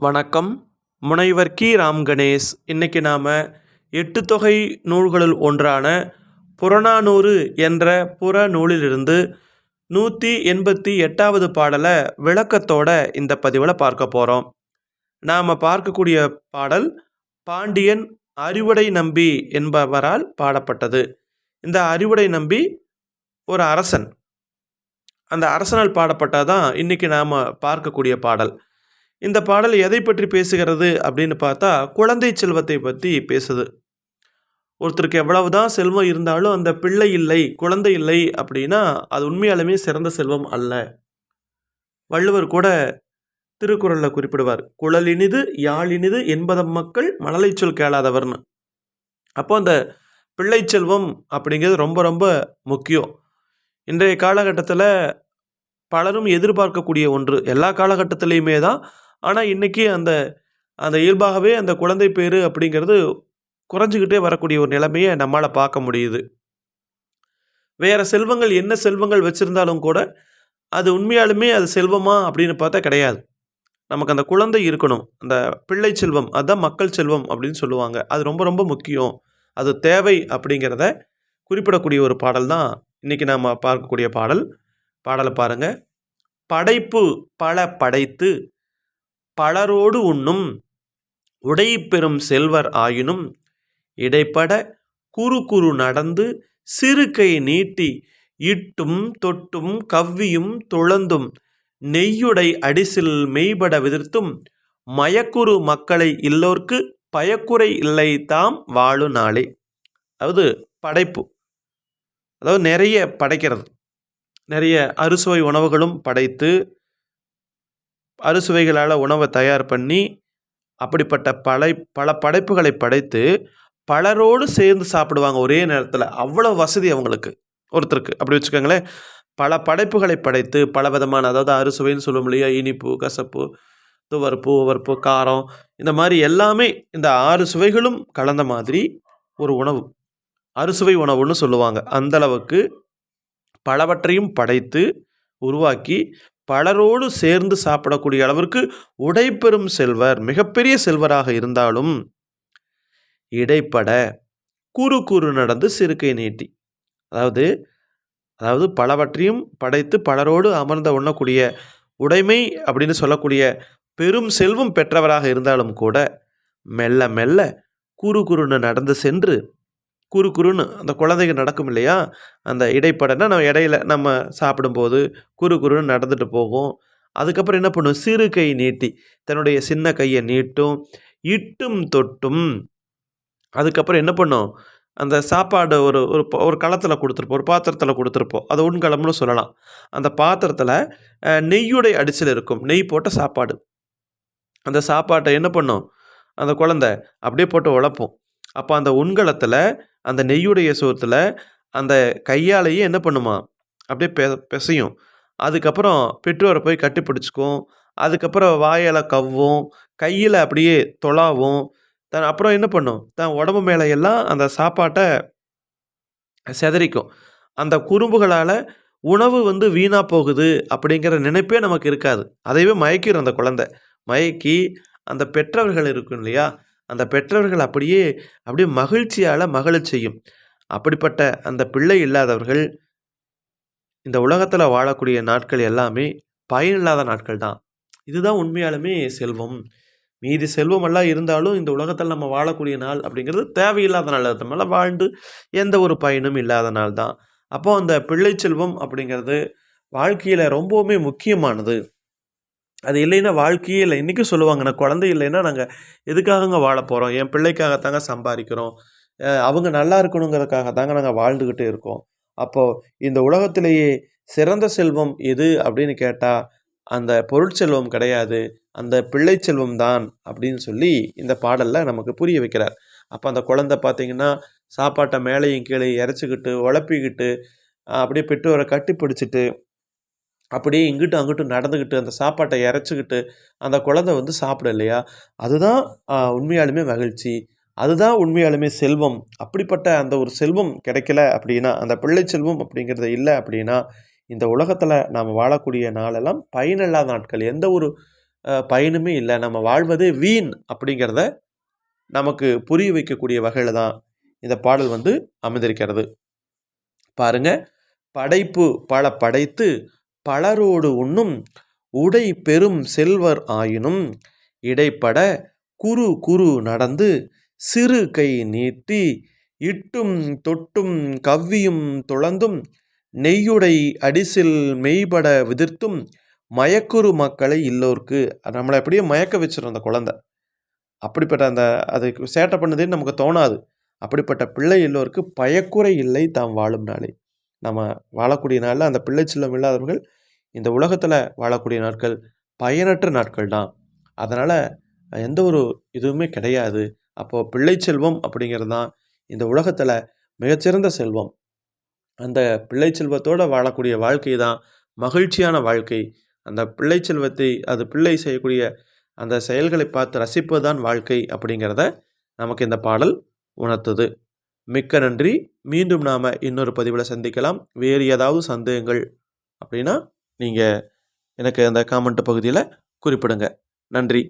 வணக்கம். முனைவர் கி. ராம் கணேஷ். இன்னைக்கு நாம் எட்டு தொகை நூல்களுள் ஒன்றான புறநானூறு என்ற புற நூலிலிருந்து நூற்றி எண்பத்தி எட்டாவது பாடலை விளக்கத்தோட இந்த பதிவில் பார்க்க போகிறோம் நாம் பார்க்கக்கூடிய பாடல் பாண்டியன் அறிவுடை நம்பி என்பவரால் பாடப்பட்டது. இந்த அறிவுடை நம்பி ஒரு அரசன். அந்த அரசனால் பாடப்பட்டால் தான் இன்றைக்கி நாம் பார்க்கக்கூடிய பாடல். இந்த பாடல் எதை பற்றி பேசுகிறது அப்படின்னு பார்த்தா குழந்தை செல்வத்தை பற்றி பேசுது. ஒருத்தருக்கு எவ்வளவுதான் செல்வம் இருந்தாலும் அந்த பிள்ளை இல்லை குழந்தை இல்லை அப்படின்னா அது உண்மையாலுமே சிறந்த செல்வம் அல்ல. வள்ளுவர் கூட திருக்குறளில் குறிப்பிடுவார் குழலினிது யாழினிது என்பதம் மக்கள் மணலை சொல் கேளாதவர்னு. அப்போ அந்த பிள்ளை செல்வம் அப்படிங்கிறது ரொம்ப ரொம்ப முக்கியம். இன்றைய காலகட்டத்தில் பலரும் எதிர்பார்க்கக்கூடிய ஒன்று எல்லா காலகட்டத்திலையுமே தான் ஆனால் இன்றைக்கி அந்த அந்த இயல்பாகவே அந்த குழந்தை பேர் அப்படிங்கிறது குறைஞ்சிக்கிட்டே வரக்கூடிய ஒரு நிலைமையை நம்மளால் பார்க்க முடியுது. வேறு செல்வங்கள் என்ன செல்வங்கள் வச்சுருந்தாலும் கூட அது உண்மையாலுமே அது செல்வமா அப்படின்னு பார்த்தா கிடையாது. நமக்கு அந்த குழந்தை இருக்கணும். அந்த பிள்ளை செல்வம் அதுதான் மக்கள் செல்வம் அப்படின்னு சொல்லுவாங்க. அது ரொம்ப ரொம்ப முக்கியம். அது தேவை அப்படிங்கிறத குறிப்பிடக்கூடிய ஒரு பாடல் தான் இன்றைக்கி நாம் பார்க்கக்கூடிய பாடல். பாடலை பாருங்கள் படைப்பு பல படைத்து பலரோடு உண்ணும் உடை பெறும் செல்வர் ஆயினும் இடைப்பட குறு குறு நடந்து சிறு கை நீட்டி இட்டும் தொட்டும் கவ்வியும் துளந்தும் நெய்யுடை அடிசில் மெய்பட விதிர்த்தும் மயக்குறு மக்களை இல்லோர்க்கு பயக்குறை இல்லை தாம் வாழு நாளே. அதாவது படைப்பு. அதாவது நிறைய படைக்கிறது. நிறைய அறுசுவை உணவுகளும் படைத்து அறுசுவைகளால் உணவை தயார் பண்ணி அப்படிப்பட்ட பலை பல படைப்புகளை படைத்து பலரோடு சேர்ந்து சாப்பிடுவாங்க ஒரே நேரத்தில். அவ்வளோ வசதி அவங்களுக்கு. ஒருத்தருக்கு. அப்படி வச்சுக்கோங்களேன். பல படைப்புகளை படைத்து பல விதமான அதாவது அறுசுவைன்னு சொல்லுவோம் இல்லையா? இனிப்பு கசப்பு துவர்ப்பு உவர்ப்பு காரம் இந்த மாதிரி எல்லாமே இந்த ஆறு சுவைகளும் கலந்த மாதிரி ஒரு உணவு. அறுசுவை உணவுன்னு சொல்லுவாங்க. அந்தளவுக்கு பலவற்றையும் படைத்து உருவாக்கி பலரோடு சேர்ந்து சாப்பிடக்கூடிய அளவிற்கு உடைபெறும் செல்வர் மிகப்பெரிய செல்வராக இருந்தாலும் இடைப்பட குறு குறு நடந்து சிறுக்கை நீட்டி அதாவது அதாவது பலவற்றையும் படைத்து பலரோடு அமர்ந்த உண்ணக்கூடிய உடைமை அப்படின்னு சொல்லக்கூடிய பெரும் செல்வம் பெற்றவராக இருந்தாலும் கூட மெல்ல மெல்ல குறு குறுன்னு நடந்து சென்று குறு குறுன்னு அந்த குழந்தைங்க நடக்கும் இல்லையா? அந்த இடைப்படனா நம்ம இடையில நம்ம சாப்பிடும்போது குறு குறுன்னு நடந்துட்டு போகும். அதுக்கப்புறம் என்ன பண்ணும்? சிறு கை நீட்டி தன்னுடைய சின்ன கையை நீட்டும் இட்டும் தொட்டும். அதுக்கப்புறம் என்ன பண்ணும்? அந்த சாப்பாடு ஒரு ஒரு ஒரு களத்தில் கொடுத்துருப்போம் ஒரு பாத்திரத்தில் கொடுத்துருப்போம். அது உண்கலம்னு சொல்லலாம். அந்த பாத்திரத்தில் நெய்யுடை அடிச்சல் இருக்கும். நெய் போட்ட சாப்பாடு. அந்த சாப்பாட்டை என்ன பண்ணும்? அந்த குழந்த அப்படியே போட்டு உழப்போம். அப்போ அந்த உண்கலத்தில் அந்த நெய்யுடைய சோத்தில் அந்த கையாலேயே என்ன பண்ணுமா? அப்படியே பெ பிசையும். அதுக்கப்புறம் பெற்றோரை போய் கட்டிப்பிடிச்சிக்கும் அதுக்கப்புறம் வாயால் கவ்வும். கையில் அப்படியே தொலாவும். தன் அப்புறம் என்ன பண்ணும்? தன் உடம்பு மேலே எல்லாம் அந்த சாப்பாட்டை செதறிக்கும். அந்த குறும்புகளால் உணவு வந்து வீணாக போகுது அப்படிங்கிற நினைப்பே நமக்கு இருக்காது. அதையவே மயக்கிடும் அந்த குழந்தை. மயக்கி அந்த பெற்றவர்கள் இருக்கும் இல்லையா? அந்த பெற்றவர்கள் அப்படியே அப்படியே மகிழ்ச்சியால் மகிழச் செய்யும். அப்படிப்பட்ட அந்த பிள்ளை இல்லாதவர்கள் இந்த உலகத்தில் வாழக்கூடிய நாட்கள் எல்லாமே பயனில்லாத நாட்கள் தான். இதுதான் உண்மையாலுமே செல்வம். மீதி செல்வமெல்லாம் இருந்தாலும் இந்த உலகத்தில் நம்ம வாழக்கூடிய நாள் அப்படிங்கிறது தேவையில்லாத நாள். அது மேலே வாழ்ந்து எந்த ஒரு பயனும் இல்லாத நாள் தான். அப்போது அந்த பிள்ளை செல்வம் அப்படிங்கிறது வாழ்க்கையில் ரொம்பவுமே முக்கியமானது. அது இல்லைன்னா வாழ்க்கையே இல்லை. இன்றைக்கும் சொல்லுவாங்க நான் குழந்தை இல்லைன்னா நாங்கள் எதுக்காகங்க வாழ போகிறோம் என் பிள்ளைக்காகத்தாங்க சம்பாதிக்கிறோம். அவங்க நல்லா இருக்கணுங்கிறதுக்காக தாங்க நாங்கள் வாழ்ந்துக்கிட்டே இருக்கோம். அப்போது இந்த உலகத்திலேயே சிறந்த செல்வம் எது அப்படின்னு கேட்டால் அந்த பொருட்செல்வம் கிடையாது. அந்த பிள்ளை செல்வம் தான் அப்படின்னு சொல்லி இந்த பாடலில் நமக்கு புரிய வைக்கிறார். அப்போ அந்த குழந்தை பார்த்திங்கன்னா சாப்பாட்டை மேலேயும் கீழே இறச்சிக்கிட்டு உழப்பிக்கிட்டு அப்படியே பெற்றோரை கட்டி பிடிச்சிட்டு அப்படியே இங்கிட்டும் அங்கிட்டும் நடந்துக்கிட்டு அந்த சாப்பாட்டை இறச்சிக்கிட்டு அந்த குழந்தை வந்து சாப்பிட இல்லையா? அதுதான் உண்மையாலுமே மகிழ்ச்சி. அதுதான் உண்மையாலுமே செல்வம். அப்படிப்பட்ட அந்த ஒரு செல்வம் கிடைக்கல அப்படின்னா அந்த பிள்ளை செல்வம் அப்படிங்கிறது இல்லை அப்படின்னா இந்த உலகத்தில் நாம் வாழக்கூடிய நாளெல்லாம் பயனில்லாத நாட்கள். எந்த ஒரு பயனுமே இல்லை. நம்ம வாழ்வதே வீண் அப்படிங்கிறத நமக்கு புரிய வைக்கக்கூடிய வகையில் தான் இந்த பாடல் வந்து அமைந்திருக்கிறது. பாருங்க. படைப்பு பல படைத்து பலரோடு உண்ணும் உடை பெரும் செல்வர் ஆயினும் இடைப்பட குறு குறு நடந்து சிறு கை நீட்டி இட்டும் தொட்டும் கவ்வியும் துளந்தும் நெய்யுடை அடிசில் மெய்பட விதிர்த்தும் மயக்குறு மக்களை இல்லோர்க்கு. நம்மளை அப்படியே மயக்க வச்சிடும் அந்த குழந்தை. அப்படிப்பட்ட அந்த அது சேட்டை பண்ணதே நமக்கு தோணாது. அப்படிப்பட்ட பிள்ளை எல்லோருக்கு பயக்குறை இல்லை தாம் வாழும் நாளே நம்ம வாழக்கூடிய நாளில் அந்த பிள்ளை செல்லம் இல்லாதவர்கள் இந்த உலகத்தில் வாழக்கூடிய நாட்கள் பயனற்ற நாட்கள் தான். அதனால் எந்த ஒரு இதுவுமே கிடையாது. அப்போது பிள்ளை செல்வம் அப்படிங்கிறது தான் இந்த உலகத்தில் மிகச்சிறந்த செல்வம். அந்த பிள்ளை செல்வத்தோடு வாழக்கூடிய வாழ்க்கை தான் மகிழ்ச்சியான வாழ்க்கை. அந்த பிள்ளை செல்வத்தை அது பிள்ளை செய்யக்கூடிய அந்த செயல்களை பார்த்து ரசிப்பது தான் வாழ்க்கை அப்படிங்கிறத நமக்கு இந்த பாடல் உணர்த்துது. மிக்க நன்றி. மீண்டும் நாம் இன்னொரு பதிவில் சந்திக்கலாம். வேறு ஏதாவது சந்தேகங்கள் அப்படின்னா நீங்கள் எனக்கு அந்த காமெண்ட் பகுதியில் குறிப்பிடுங்க. நன்றி.